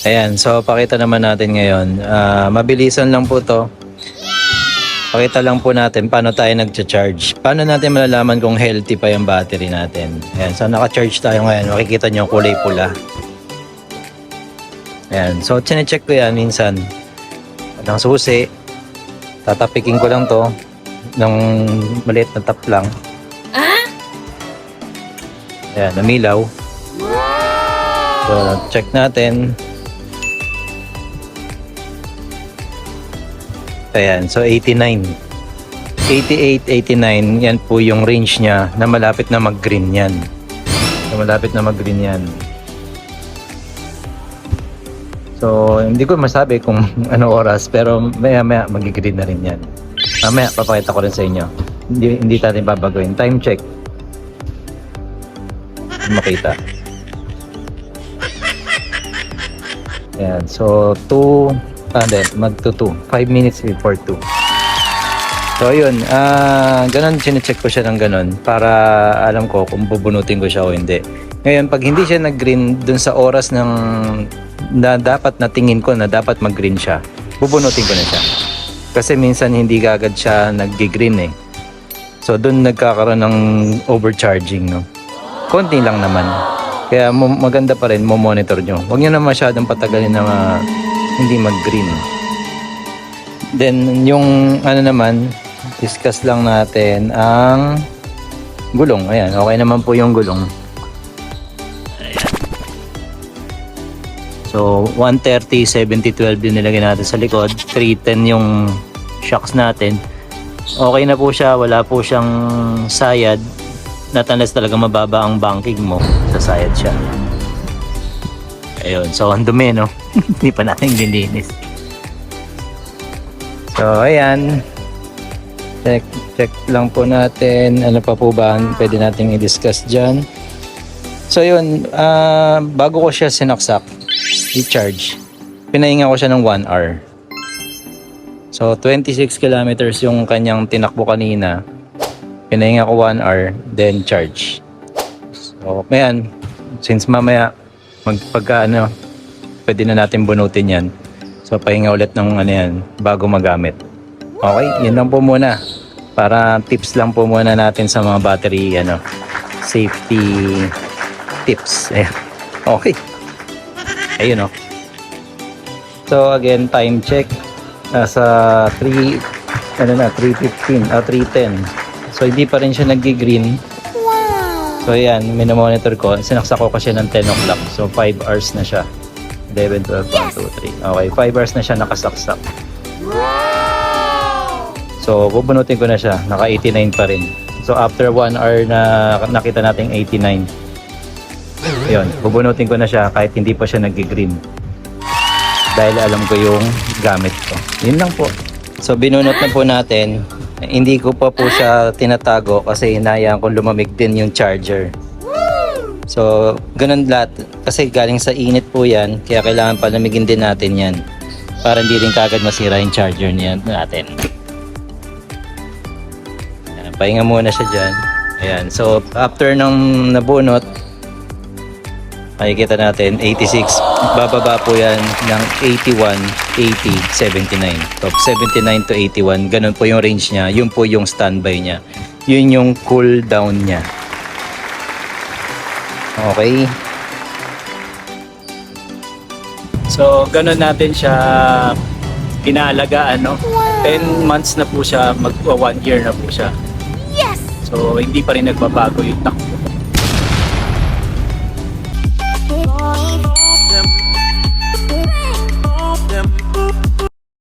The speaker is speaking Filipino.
Ayan, so pakita naman natin ngayon. Ah, mabilisan lang po to. Pakita lang po natin paano tayo nag-charge. Paano natin malalaman kung healthy pa yung battery natin. Ayan, so naka-charge tayo ngayon. Makikita nyo kulay pula. Ayan, so chinecheck ko yan minsan. Ng susi. Tatapikin ko lang to ng maliit na tap lang. Ayan, namilaw. So, check natin. Ayan, so 89. 88, 89, yan po yung range niya na malapit na mag-green yan. Na malapit na mag-green yan. So, hindi ko masabi kung ano oras, pero maya maya mag-green na rin yan. Mamaya, papakita ko rin sa inyo. Hindi, hindi natin babagoyin. Time check. Makita. Ayan, so 2, ah, hindi, magto 2. 5 minutes before 2. So, ayun, ah, ganun, chinecheck ko siya ng ganun para alam ko kung bubunutin ko siya o hindi. Ngayon, pag hindi siya nag-green dun sa oras ng na dapat na tingin ko na dapat mag-green siya, bubunutin ko na siya. Kasi minsan hindi agad siya nag-green eh. So, dun nagkakaroon ng overcharging, no? Konti lang naman. Kaya maganda pa rin mo monitor nyo. Huwag nyo na masyadong patagalin na ma- hindi mag-green. Then yung ano naman, discuss lang natin ang gulong. Ayan, okay naman po yung gulong. So 130, 70, 12 din nilagay natin sa likod. 310 yung shocks natin. Okay na po siya, wala po siyang sayad not unless talaga mababa ang banking mo, sasayad siya. Ayun, so ang dumi, no? Hindi pa natin lininis. So, ayan. Check, check lang po natin. Ano pa po ba pwede nating i-discuss dyan? So, yun. ah, bago ko siya sinaksak, i-charge, pinahinga ko siya ng 1 hour. So, 26 kilometers yung kanyang tinakbo kanina. Pinahinga ko 1 hour, then charge. So, ayan. Since mamaya, magpagka ano, pwede na natin bunutin yan. So, pahinga ulit ng ano yan, bago magamit. Okay, yun lang po muna. Para tips lang po muna natin sa mga battery, ano, safety tips. Ayan. Okay. Ayun, oh. So, again, time check. Nasa 3, ano na, 3.15, ah, 3.10. So, hindi pa rin siya nag-green. So, ayan, minomonitor ko. Sinaksak ko kasi ng 10 o'clock. So, 5 hours na siya. 11, 12, 1, 2, 3. Okay, 5 hours na siya nakasaksak. So, bubunutin ko na siya. Naka 89 pa rin. So, after 1 hour na nakita natin 89. Ayun, bubunutin ko na siya kahit hindi pa siya nag-green. Dahil alam ko yung gamit ko. Yun lang po. So, binunot na po natin. Hindi ko pa po siya tinatago kasi hinayaan kong lumamig din yung charger. So, ganun lahat. Kasi galing sa init po yan, kaya kailangan palamigin din natin yan. Para hindi rin kagad masira yung charger niyan natin. Ayan, pahinga muna siya dyan. Ayan, so after nung nabunot, makikita natin 86. Bababa po yan ng 81, 80, 79. So 79 to 81, ganun po yung range niya. Yun po yung standby niya. Yun yung cool down niya. Okay. So, ganun natin siya inaalagaan, no? 10 months na po siya, mag 1 year na po siya. Yes! So, hindi pa rin nagbabago yung takbo